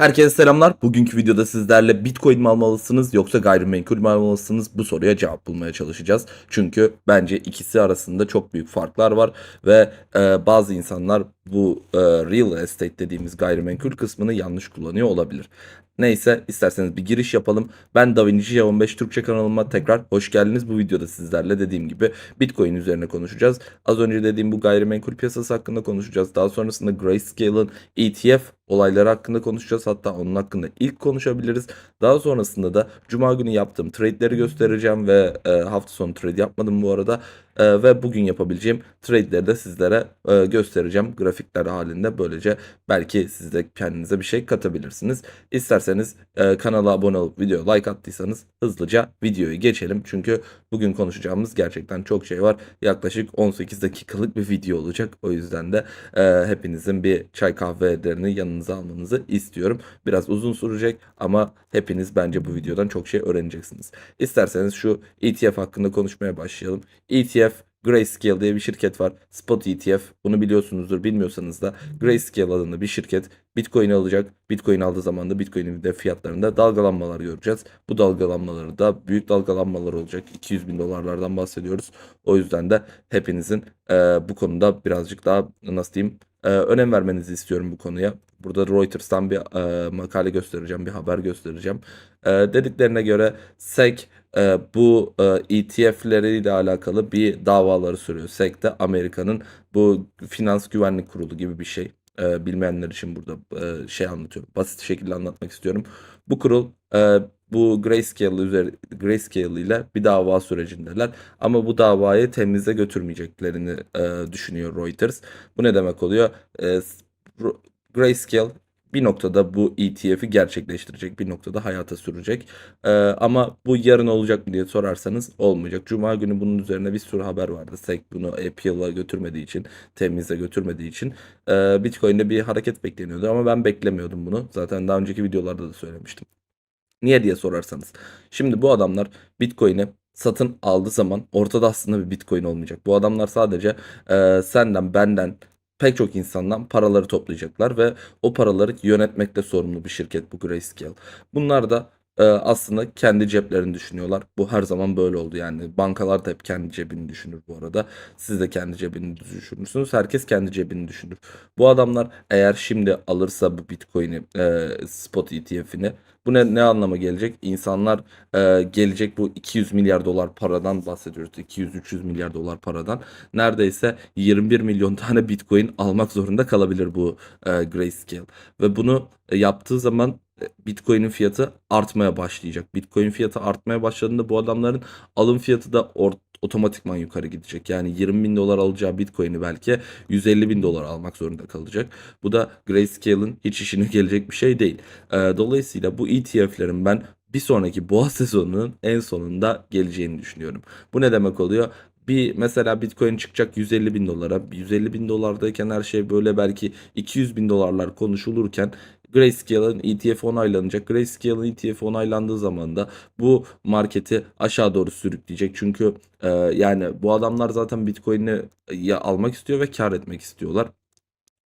Herkese selamlar. Bugünkü videoda sizlerle Bitcoin mi almalısınız yoksa gayrimenkul mü almalısınız? Bu soruya cevap bulmaya çalışacağız. Çünkü bence ikisi arasında çok büyük farklar var ve e, bazı insanlar bu e, real estate dediğimiz gayrimenkul kısmını yanlış kullanıyor olabilir. Neyse isterseniz bir giriş yapalım. Ben DaVinci 15 Türkçe kanalıma tekrar hoş geldiniz. Bu videoda sizlerle dediğim gibi Bitcoin üzerine konuşacağız. Az önce dediğim bu gayrimenkul piyasası hakkında konuşacağız. Daha sonrasında Grayscale'ın ETF olayları hakkında konuşacağız. Hatta onun hakkında ilk konuşabiliriz. Daha sonrasında da Cuma günü yaptığım trade'leri göstereceğim ve e, hafta sonu trade yapmadım bu arada. E, ve bugün yapabileceğim trade'leri de sizlere e, göstereceğim grafikler halinde. Böylece belki siz de kendinize bir şey katabilirsiniz. İsterseniz e, kanala abone olup video like attıysanız hızlıca videoyu geçelim. Çünkü bugün konuşacağımız gerçekten çok şey var. Yaklaşık 18 dakikalık bir video olacak. O yüzden de e, hepinizin bir çay kahvelerini yanınıza almanızı istiyorum. Biraz uzun sürecek ama hepiniz bence bu videodan çok şey öğreneceksiniz. İsterseniz şu ETF hakkında konuşmaya başlayalım. ETF Grayscale diye bir şirket var. Spot ETF. Bunu biliyorsunuzdur. Bilmiyorsanız da Grayscale adında bir şirket Bitcoin alacak. Bitcoin aldığı zaman da Bitcoin'in de fiyatlarında dalgalanmalar göreceğiz. Bu dalgalanmaları da büyük dalgalanmalar olacak. 200 bin dolarlardan bahsediyoruz. O yüzden de hepinizin e, bu konuda birazcık daha nasıl diyeyim e, önem vermenizi istiyorum bu konuya. Burada Reuters'tan bir e, makale göstereceğim, bir haber göstereceğim. E, dediklerine göre SEC e, bu e, ETF'leriyle alakalı bir davaları sürüyor. SEC Amerika'nın bu finans güvenlik kurulu gibi bir şey. E, bilmeyenler için burada e, şey anlatıyorum. Basit şekilde anlatmak istiyorum. Bu kurul e, bu Grayscale üzeri Grayscale ile bir dava sürecindeler. Ama bu davayı temize götürmeyeceklerini e, düşünüyor Reuters. Bu ne demek oluyor? E, Grayscale bir noktada bu ETF'i gerçekleştirecek, bir noktada hayata sürecek. Ee, ama bu yarın olacak mı diye sorarsanız olmayacak. Cuma günü bunun üzerine bir sürü haber vardı. SEC bunu appeal'a götürmediği için, temize götürmediği için e, Bitcoin'de bir hareket bekleniyordu ama ben beklemiyordum bunu. Zaten daha önceki videolarda da söylemiştim. Niye diye sorarsanız. Şimdi bu adamlar Bitcoin'i satın aldığı zaman ortada aslında bir Bitcoin olmayacak. Bu adamlar sadece e, senden, benden, pek çok insandan paraları toplayacaklar ve o paraları yönetmekte sorumlu bir şirket bu Grayscale. Bunlar da e, aslında kendi ceplerini düşünüyorlar. Bu her zaman böyle oldu yani. Bankalar da hep kendi cebini düşünür bu arada. Siz de kendi cebini düşünürsünüz. Herkes kendi cebini düşünür. Bu adamlar eğer şimdi alırsa bu Bitcoin'i e, spot ETF'ini bu ne, ne anlama gelecek? İnsanlar e, gelecek bu 200 milyar dolar paradan bahsediyoruz. 200-300 milyar dolar paradan. Neredeyse 21 milyon tane Bitcoin almak zorunda kalabilir bu e, Grayscale. Ve bunu e, yaptığı zaman Bitcoin'in fiyatı artmaya başlayacak. Bitcoin fiyatı artmaya başladığında bu adamların alım fiyatı da or- otomatikman yukarı gidecek. Yani 20 bin dolar alacağı Bitcoin'i belki 150 bin dolar almak zorunda kalacak. Bu da Grayscale'ın hiç işine gelecek bir şey değil. Ee, dolayısıyla bu ETF'lerin ben bir sonraki boğa sezonunun en sonunda geleceğini düşünüyorum. Bu ne demek oluyor? bir mesela Bitcoin çıkacak 150 bin dolara. 150 bin dolardayken her şey böyle belki 200 bin dolarlar konuşulurken Grayscale'ın ETF onaylanacak. Grayscale'ın ETF onaylandığı zaman da bu marketi aşağı doğru sürükleyecek. Çünkü e, yani bu adamlar zaten Bitcoin'i ya almak istiyor ve kar etmek istiyorlar.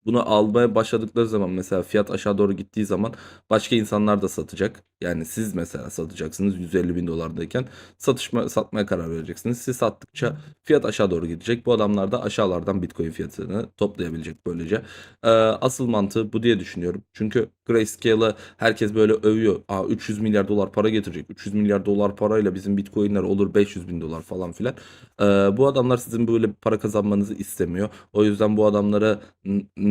Bunu almaya başladıkları zaman mesela fiyat aşağı doğru gittiği zaman başka insanlar da satacak. Yani siz mesela satacaksınız 150 bin dolardayken satışma, satmaya karar vereceksiniz. Siz sattıkça fiyat aşağı doğru gidecek. Bu adamlar da aşağılardan Bitcoin fiyatını toplayabilecek böylece. Ee, asıl mantığı bu diye düşünüyorum. Çünkü Grayscale'ı herkes böyle övüyor. Aa, 300 milyar dolar para getirecek. 300 milyar dolar parayla bizim Bitcoin'ler olur 500 bin dolar falan filan. Ee, bu adamlar sizin böyle para kazanmanızı istemiyor. O yüzden bu adamlara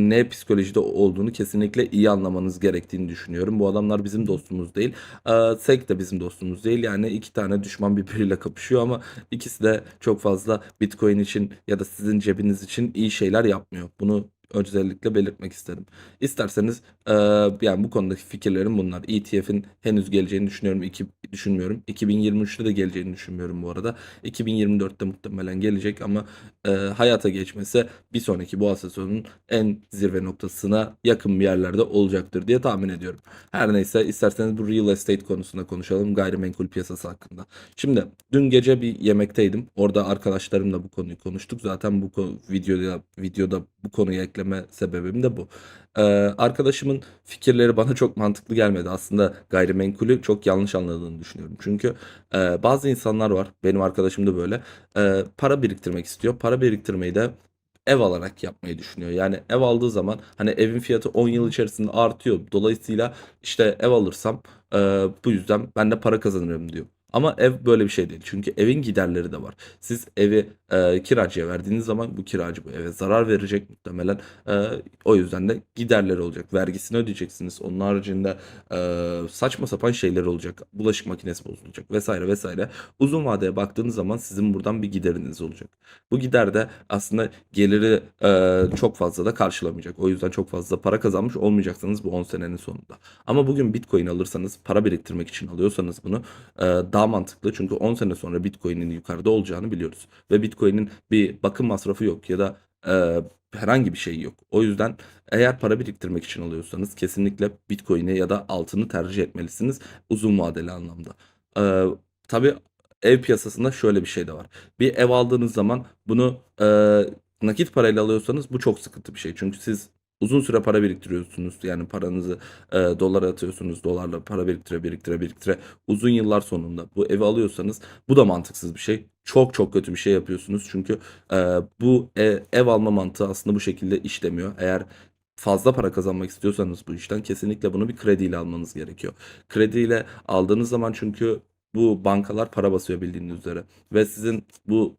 ne psikolojide olduğunu kesinlikle iyi anlamanız gerektiğini düşünüyorum. Bu adamlar bizim dostumuz değil. Ee, SEC de bizim dostumuz değil. Yani iki tane düşman birbiriyle kapışıyor ama ikisi de çok fazla Bitcoin için ya da sizin cebiniz için iyi şeyler yapmıyor. Bunu özellikle belirtmek isterim. İsterseniz e, yani bu konudaki fikirlerim bunlar. ETF'in henüz geleceğini düşünüyorum. iki, düşünmüyorum. 2023'te de geleceğini düşünmüyorum bu arada. 2024'te muhtemelen gelecek ama e, hayata geçmesi bir sonraki boğa sezonunun en zirve noktasına yakın bir yerlerde olacaktır diye tahmin ediyorum. Her neyse isterseniz bu real estate konusunda konuşalım. Gayrimenkul piyasası hakkında. Şimdi dün gece bir yemekteydim. Orada arkadaşlarımla bu konuyu konuştuk. Zaten bu konu, videoda videoda bu konuyu ekleme sebebim de bu. Arkadaşımın fikirleri bana çok mantıklı gelmedi. Aslında gayrimenkulü çok yanlış anladığını düşünüyorum. Çünkü bazı insanlar var, benim arkadaşım da böyle, para biriktirmek istiyor. Para biriktirmeyi de ev alarak yapmayı düşünüyor. Yani ev aldığı zaman hani evin fiyatı 10 yıl içerisinde artıyor. Dolayısıyla işte ev alırsam bu yüzden ben de para kazanırım diyor. Ama ev böyle bir şey değil. Çünkü evin giderleri de var. Siz evi eee, kiracıya verdiğiniz zaman bu kiracı bu eve zarar verecek muhtemelen. Eee, o yüzden de giderleri olacak. Vergisini ödeyeceksiniz. Onun haricinde eee, saçma sapan şeyler olacak. Bulaşık makinesi bozulacak vesaire vesaire. Uzun vadeye baktığınız zaman sizin buradan bir gideriniz olacak. Bu gider de aslında geliri eee, çok fazla da karşılamayacak. O yüzden çok fazla para kazanmış olmayacaksınız bu 10 senenin sonunda. Ama bugün Bitcoin alırsanız, para biriktirmek için alıyorsanız bunu eee, daha mantıklı. Çünkü 10 sene sonra Bitcoin'in yukarıda olacağını biliyoruz. Ve Bitcoin'in bir bakım masrafı yok ya da eee, herhangi bir şey yok. O yüzden eğer para biriktirmek için alıyorsanız kesinlikle Bitcoin'i ya da altını tercih etmelisiniz uzun vadeli anlamda. Eee tabii ev piyasasında şöyle bir şey de var. Bir ev aldığınız zaman bunu eee, nakit parayla alıyorsanız bu çok sıkıntı bir şey. Çünkü siz uzun süre para biriktiriyorsunuz. Yani paranızı eee dolara atıyorsunuz. Dolarla para biriktire biriktire biriktire uzun yıllar sonunda bu evi alıyorsanız bu da mantıksız bir şey. Çok çok kötü bir şey yapıyorsunuz. Çünkü eee, bu e- ev alma mantığı aslında bu şekilde işlemiyor. Eğer fazla para kazanmak istiyorsanız bu işten kesinlikle bunu bir krediyle almanız gerekiyor. Krediyle aldığınız zaman çünkü bu bankalar para basıyor bildiğiniz üzere ve sizin bu